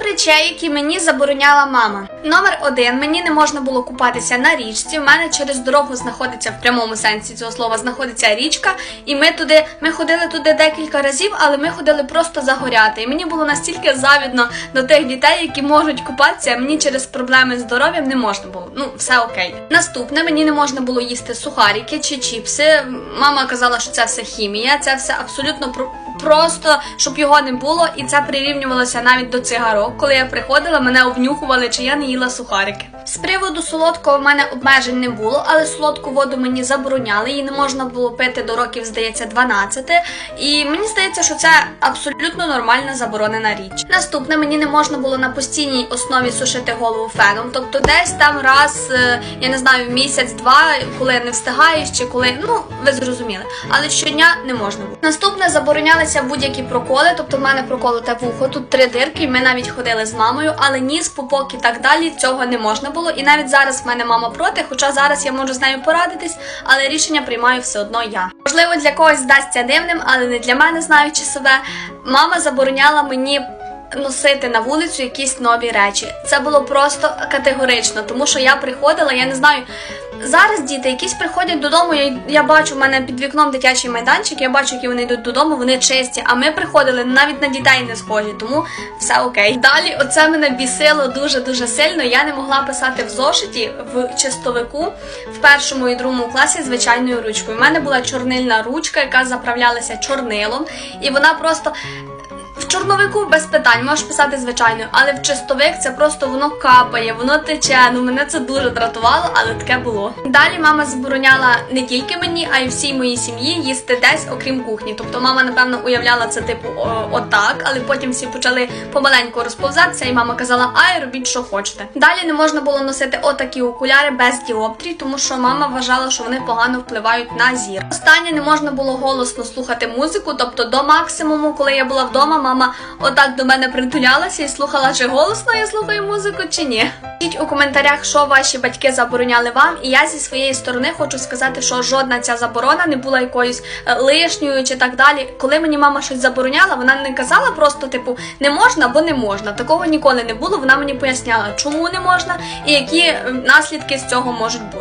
Речей, які мені забороняла мама. Номер один мені не можна було купатися на річці. У мене через дорогу знаходиться в прямому сенсі цього слова знаходиться річка, і ми туди ми ходили туди декілька разів, але ми ходили просто загоряти. І мені було настільки завідно до тих дітей, які можуть купатися. Мені через проблеми з здоров'ям не можна було. Ну, все окей. Наступне мені не можна було їсти сухарики чи чіпси. Мама казала, що це все хімія, це все абсолютно про. Просто щоб його не було, і це прирівнювалося навіть до цигарок. Коли я приходила, мене обнюхували, чи я не їла сухарики. З приводу солодкого в мене обмежень не було, але солодку воду мені забороняли. Її не можна було пити до років, здається, 12. І мені здається, що це абсолютно нормальна заборонена річ. Наступне мені не можна було на постійній основі сушити голову феном. Тобто, десь там раз, е, я не знаю, місяць-два, коли не встигаєш, чи коли ну ви зрозуміли. Але щодня не можна було. Наступне заборонялися будь-які проколи. Тобто, в мене проколоте вухо, тут три дирки. Ми навіть ходили з мамою, але ніс, пупок і так далі цього не можна. І навіть зараз в мене мама проти, хоча зараз я можу з нею порадитись, але рішення приймаю все одно я. Можливо, для когось здасться дивним, але не для мене, знаючи себе. Мама забороняла мені. Носити на вулицю якісь нові речі. Це було просто категорично, тому що я приходила, я не знаю. Зараз діти якісь приходять додому. Я, я бачу в мене під вікном дитячий майданчик, я бачу, які вони йдуть додому, вони чисті. А ми приходили навіть на дітей не схожі, тому все окей. Далі, оце мене бісило дуже дуже сильно. Я не могла писати в зошиті в чистовику в першому і другому класі звичайною ручкою. У мене була чорнильна ручка, яка заправлялася чорнилом, і вона просто. Чорновику без питань можеш писати звичайно, але в чистовик це просто воно капає, воно тече. Ну мене це дуже дратувало, але таке було. Далі мама забороняла не тільки мені, а й всій моїй сім'ї їсти десь, окрім кухні. Тобто мама, напевно, уявляла це типу о, отак, але потім всі почали помаленьку розповзатися, і мама казала, ай, робіть, що хочете. Далі не можна було носити отакі окуляри без діоптрій, тому що мама вважала, що вони погано впливають на зір. Останнє не можна було голосно слухати музику, тобто до максимуму, коли я була вдома, мама отак до мене притулялася і слухала, чи голосно я слухаю музику, чи ні. Пишіть у коментарях, що ваші батьки забороняли вам, і я зі своєї сторони хочу сказати, що жодна ця заборона не була якоюсь е, лишньою чи так далі. Коли мені мама щось забороняла, вона не казала просто, типу, не можна, бо не можна. Такого ніколи не було. Вона мені поясняла, чому не можна і які наслідки з цього можуть бути.